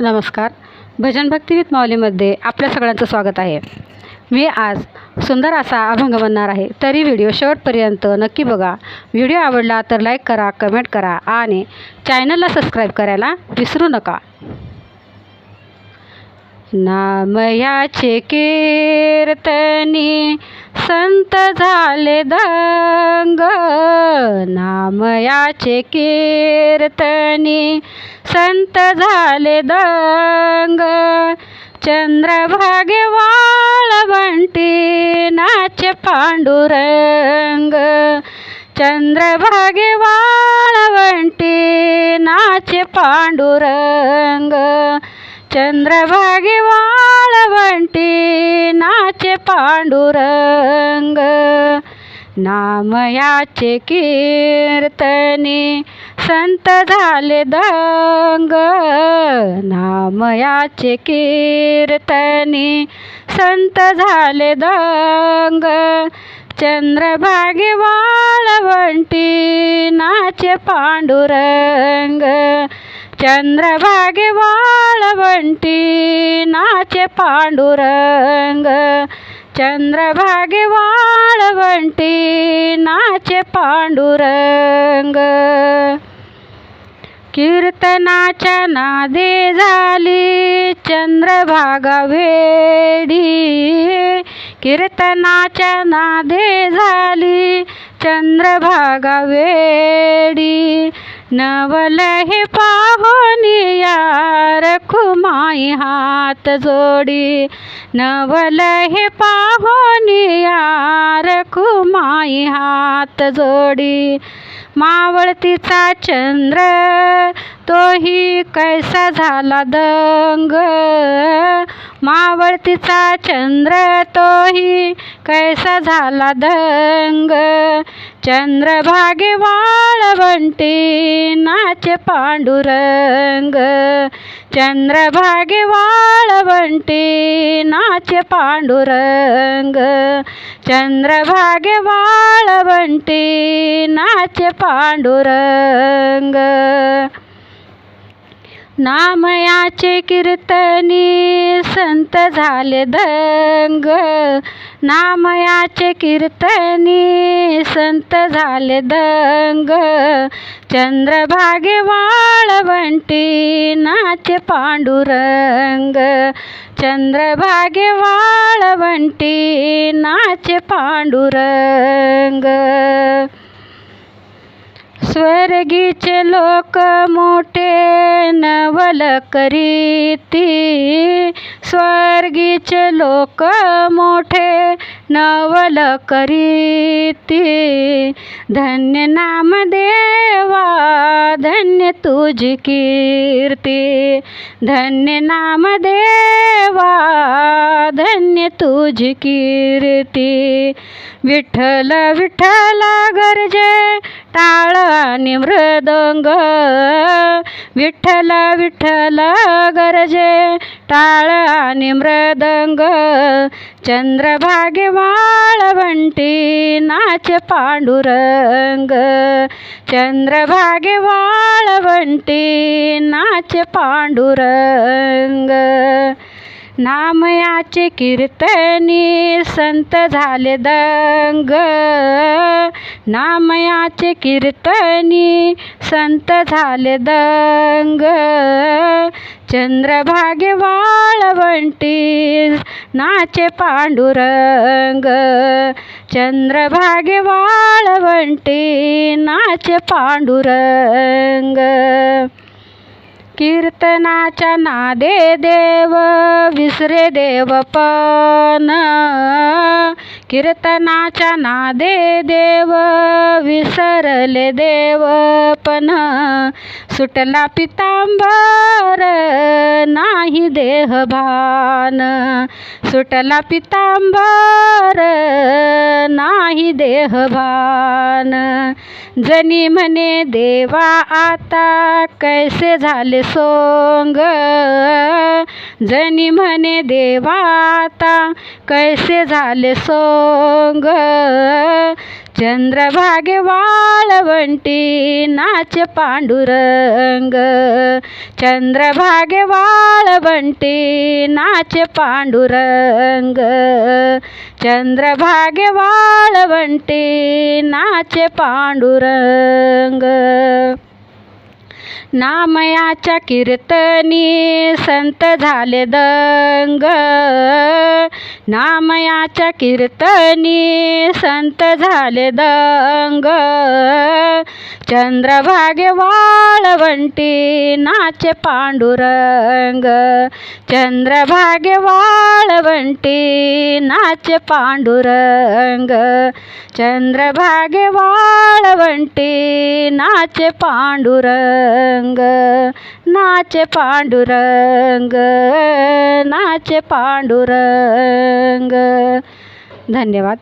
नमस्कार. भजन भक्ती विथ माऊलीमध्ये आपल्या सगळ्यांचं स्वागत आहे. मी आज सुंदर असा अभंग म्हणणार आहे. तरी व्हिडिओ शेवटपर्यंत नक्की बघा. व्हिडिओ आवडला तर लाईक करा कमेंट करा आणि चॅनलला सबस्क्राईब करायला विसरू नका. नामयाचे कीर्तनी संत झाले दंग. नामयाचे कीर्तनी संत झाले दंग. चंद्रभागे वाळवंटी नाच पांडुरंग. चंद्रभागे वाळवंटी नाच पांडुरंग. चंद्रभागे वाळवंटी नाच पांडुरंग. नामयाचे कीर्तनी संत झाले दंग. नामयाचे कीर्तनी संत झाले दंग. चंद्रभागे वाळवंटी नाचे पांडुरंग. चंद्रभागे वाळवंटी नाचे पांडुरंग. चंद्रभागे वाळवंटी नाचे पांडुरंग. कीर्तनाच्या नादे झाली चंद्रभागा वेडी. कीर्तनाच्या नादे झाली चंद्रभागा वेडी. नवल हे पा यार खुमाई हात जोडी नवल हे पाहोनी यार खुमाई हात जोडी। मावळतीचा चंद्र तोही कैसा झाला दंग? मावळतीचा चंद्र तोही कैसा झाला दंग? चंद्रभागे वाळवंटी नाच पांडुरंग चंद्रभागे वाळवंटी नाच पांडुरंग चंद्रभागे वाळवंटी नाच पांडुरंग. नामयाचे कीर्तनी संत झाले दंग. नामयाचे कीर्तनी संत झाले दंग. चंद्रभागे वाळवंटी नाच पांडुरंग. चंद्रभागे वाळवंटी नाचे पांडुरंग. स्वर्गीचे लोक मोठे नवल करीती. स्वर्गीचे लोक मोठे नवल करीती. धन्य नाम देवा धन्य तुझी कीर्ती. धन्य नाम देवा तुझी कीर्ती विठ्ठल विठ्ठल गरजे टाळ आणि मृदंग. विठ्ठल विठ्ठल गरजे टाळ आणि मृदंग. चंद्रभागे वाळवंटी नाच पांडुरंग. चंद्रभागे वाळवंटी नाच पांडुरंग. नामयाचे कीर्तनी संत झाले दंग. नामयाचे कीर्तनी संत झाले दंग. चंद्रभागे वाळवंटी नाचे पांडुरंग. चंद्रभागे वाळवंटी नाचे पांडुरंग. कीर्तनाच्या नादे देव विसरे देव पण. कीर्तनाच्या नादे देव विसरले देव पण. सुटला पितांबर नाही देहभान सुटला पितांबर नाही देहभान. जनी म्हणे देवा आता कैसे झाले सोंग? जनी म्हणे देवा आता कैसे झाले सोंग? चंद्रभागे वाळवंटी नाच पांडुरंग. चंद्रभागे वाळवंटी नाच पांडुरंग. चंद्रभागे वाळवंटी नाच पांडुरंग. नामयाच्या कीर्तनी संत झाले दंग. नामयाच्या कीर्तनी संत झाले दंग. चंद्रभागे वाळवंटी नाच पांडुरंग. चंद्रभागे वाळवंटी नाच पांडुरंग. चंद्रभागे वाळवंटी नाच पांडुरंग नाच पांडुरंग नाच पांडुरंग. धन्यवाद.